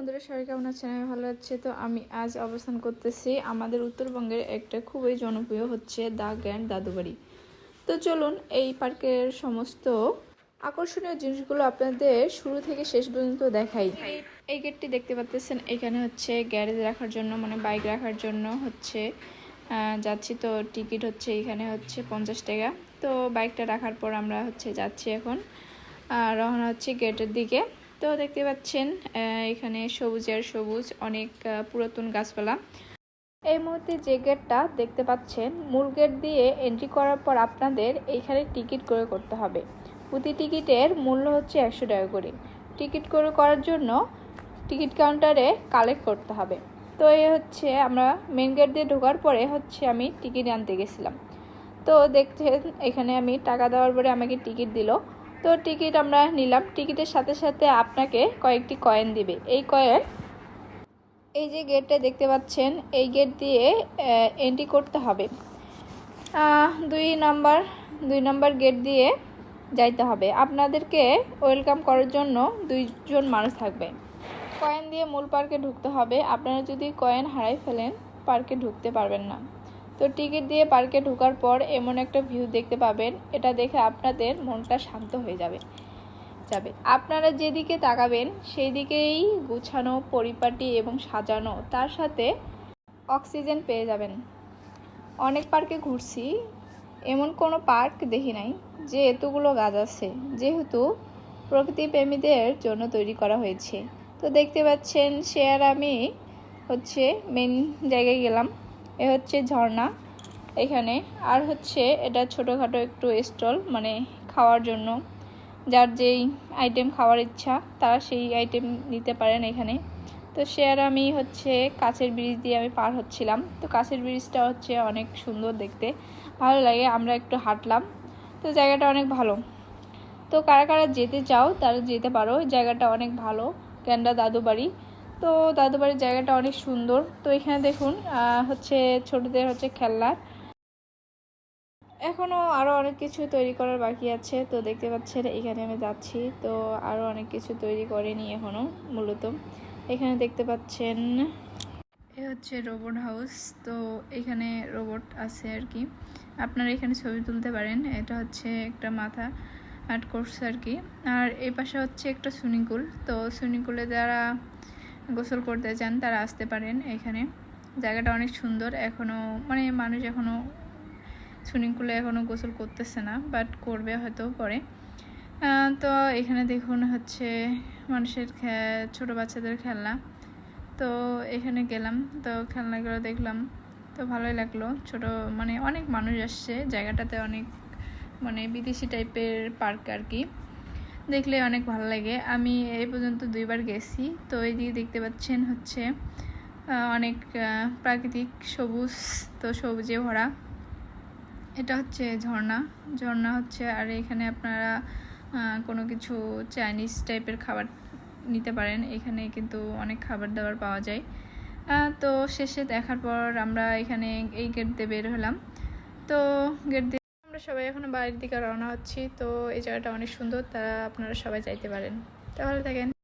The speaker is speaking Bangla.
বন্ধুরা, সবাই কেমন আছেন? আমি ভালো আছি। তো আমি আজ অবস্থান করতেছি আমাদের উত্তরবঙ্গের একটা খুবই জনপ্রিয় হচ্ছে দা গ্র্যান্ড দাদুবাড়ি তো চলুন এই পার্কের সমস্ত আকর্ষণীয় জিনিসগুলো আপনাদের শুরু থেকে শেষ পর্যন্ত দেখাই। এই- গেটটি দেখতে পাচ্ছেন, এখানে হচ্ছে গ্যারেজ রাখার জন্য মানে বাইক রাখার জন্য হচ্ছে যাচ্ছি। তো টিকিট হচ্ছে এখানে হচ্ছে পঞ্চাশ টাকা। তো বাইকটা রাখার পর আমরা হচ্ছে যাচ্ছি এখন। রওনা হচ্ছে গেটের দিকে। তো দেখতে পাচ্ছেন এখানে সবুজের সবুজ, অনেক পুরাতন গাছপালা। এই মুহূর্তে যে গেটটা দেখতে পাচ্ছেন, মূল গেট দিয়ে এন্ট্রি করার পর আপনাদের এইখানে টিকিট করে করতে হবে। প্রতি টিকিটের মূল্য হচ্ছে একশো টাকা করে। টিকিট করে করার জন্য টিকিট কাউন্টারে কালেক্ট করতে হবে। তো এই হচ্ছে আমরা মেন গেট দিয়ে ঢোকার পরে হচ্ছে আমি টিকিট আনতে গেছিলাম। তো দেখতে এখানে আমি টাকা দেওয়ার পরে আমাকে টিকিট দিল। তো টিকিট আমরা নিলাম। টিকিটের সাথে সাথে আপনাকে কয়েকটি কয়েন দিবে। এই কয়েন এই যে গেটটা দেখতে পাচ্ছেন, এই গেট দিয়ে এন্ট্রি করতে হবে। দুই নাম্বার দুই নাম্বার গেট দিয়ে যাইতে হবে। আপনাদেরকে ওয়েলকাম করার জন্য দুইজন মানুষ থাকবে। কয়েন দিয়ে মূল পার্কে ঢুকতে হবে। আপনারা যদি কয়েন হারাই ফেলেন পার্কে ঢুকতে পারবেন না। তো টিকিট দিয়ে পার্কে ঢোকার পর এমন একটা ভিউ দেখতে পাবেন। এটা দেখে আপনাদের মনটা শান্ত হয়ে যাবে যাবে। আপনারা যেদিকে তাকাবেন সেই দিকেই গুছানো, পরিপাটি এবং সাজানো, তার সাথে অক্সিজেন পেয়ে যাবেন। অনেক পার্কে ঘুরছি, এমন কোনো পার্ক দেখি নাই যে এতগুলো গাছ আছে, যেহেতু প্রকৃতি প্রেমীদের জন্য তৈরি করা হয়েছে। তো দেখতে পাচ্ছেন সে আর আমি হচ্ছে মেন জায়গায় গেলাম। এ হচ্ছে ঝর্ণা এখানে। আর হচ্ছে এটা ছোটোখাটো একটু স্টল মানে খাওয়ার জন্য। যার যেই আইটেম খাওয়ার ইচ্ছা, তারা সেই আইটেম নিতে পারেন এখানে। তো সে আর আমি হচ্ছে কাছের ব্রিজ দিয়ে আমি পার হচ্ছিলাম। তো কাছের ব্রিজটা হচ্ছে অনেক সুন্দর দেখতে। ভালো লাগে, আমরা একটু হাঁটলাম। তো জায়গাটা অনেক ভালো। তো কারা কারা যেতে চাও, তারা যেতে পারো। জায়গাটা অনেক ভালো ক্যান্ডা দাদু বাড়ি তো দাদু বাড়ির জায়গাটা অনেক সুন্দর। তো এখানে দেখুন হচ্ছে ছোটদের হচ্ছে খেলনার এখনও আরও অনেক কিছু তৈরি করার বাকি আছে। তো দেখতে পাচ্ছেন, এখানে আমি যাচ্ছি। তো আরও অনেক কিছু তৈরি করেনি এখনও মূলত। এখানে দেখতে পাচ্ছেন, এ হচ্ছে রোবট হাউস তো এখানে রোবট আছে আর কি। আপনারা এখানে ছবি তুলতে পারেন। এটা হচ্ছে একটা মাথা আর্ট করছে আর কি। আর এই পাশে হচ্ছে একটা সুইমিং পুল তো সুইমিং পুলে যারা গোসল করতে চান তারা আসতে পারেন এখানে। জায়গাটা অনেক সুন্দর এখনও মানে মানুষ এখনও সুইমিং পুলে এখনও গোসল করতেছে না, বাট করবে হয়তো পরে। তো এখানে দেখুন হচ্ছে মানুষের ছোট বাচ্চাদের খেলনা। তো এখানে গেলাম, তো খেলনাগুলো দেখলাম, তো ভালোই লাগল। ছোট মানে অনেক মানুষ আসছে, জায়গাটাতে অনেক মানে বিদেশি টাইপের পার্ক আর কি। দেখলে অনেক ভালো লাগে। আমি এই পর্যন্ত দুইবার গেছি। তো এই দিকে দেখতে পাচ্ছেন হচ্ছে অনেক প্রাকৃতিক সবুজ, তো সবুজে ভরা। এটা হচ্ছে ঝর্ণা। ঝর্ণা হচ্ছে, আর এখানে আপনারা কোনো কিছু চাইনিজ টাইপের খাবার নিতে পারেন। এখানে কিন্তু অনেক খাবার দাবার পাওয়া যায়। তো শেষে দেখার পর আমরা এখানে এই গেট দিয়ে বের হলাম। তো গেট আমরা সবাই এখন বাড়ির দিকে রওনা হচ্ছি, তো এই জায়গাটা অনেক সুন্দর তারা আপনারা সবাই যাইতে পারেন। তাহলে থাকেন।